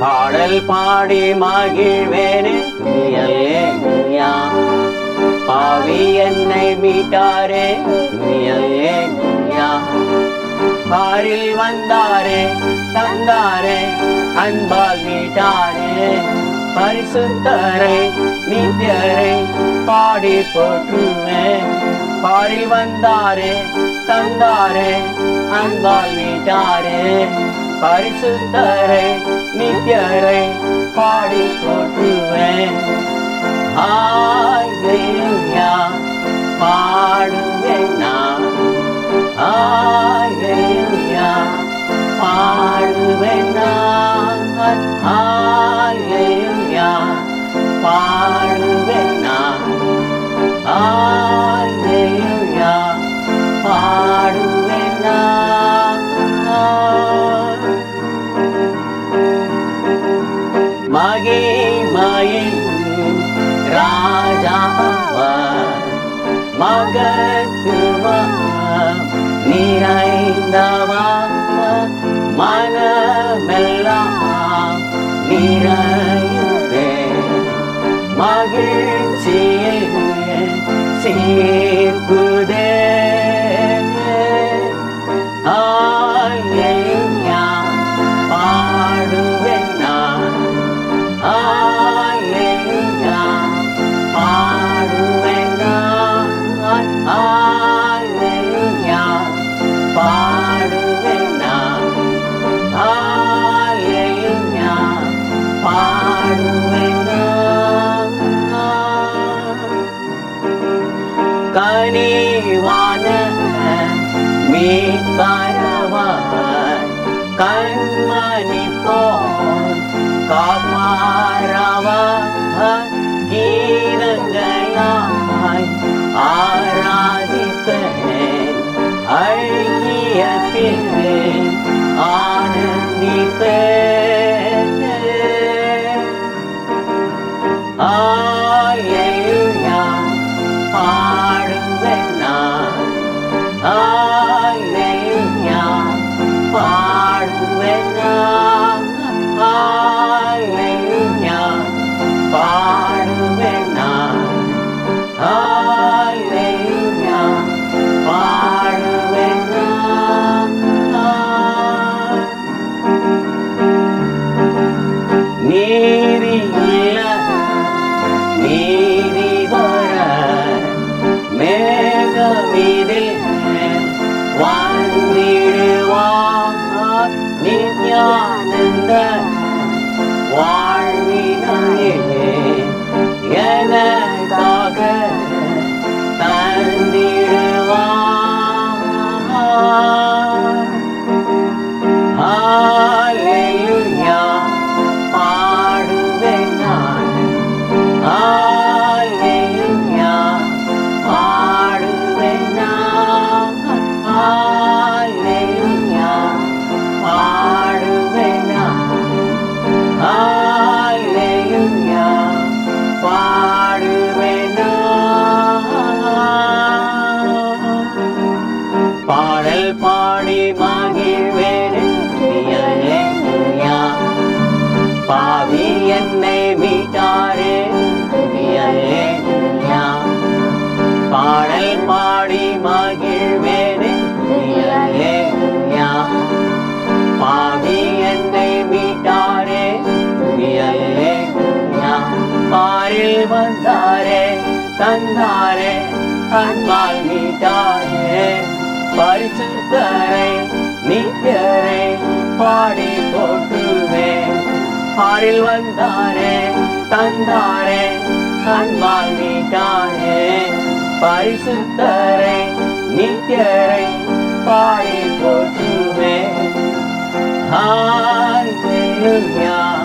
பாடல் பாடி மகிழ்வேனே. துணியல்லே துணியா பாவி என்னை மீட்டாரே. துணியல்லே நீயா. பாரில் வந்தாரே தந்தாரே. அன்பால் மீட்டாரே. பரிசுத்தரை நித்தியரை பாடி போற்றுவேன் பாடி வந்தாரே தந்தாரே. அன்பால் மீட்டாரே. பரிசுத்தரை நித்தியரை பாடி போற்றுவேன் ஆய்யா பாடுவேன் நான். ஆய்யா பாடுவேன் நான். ஆய்யா மகிமையின் ராஜாவார் மகத்துவா நிறைந்தவா மனமெல்லாம் நிறையுதே மகிழ்ச்சியே சேர்க்குதே व कर्मनिक कामारव need. தந்தாரே அன்பால் மீட்டாரே பரிசுத்தரை நித்தியரை பாடி போற்றுவே. பாரில் வந்தாரே தந்தாரே அன்பால் மீட்டாரே பரிசுத்தரை நித்தியரை பாடி போற்றுவே. ஹான் என்னும் யார்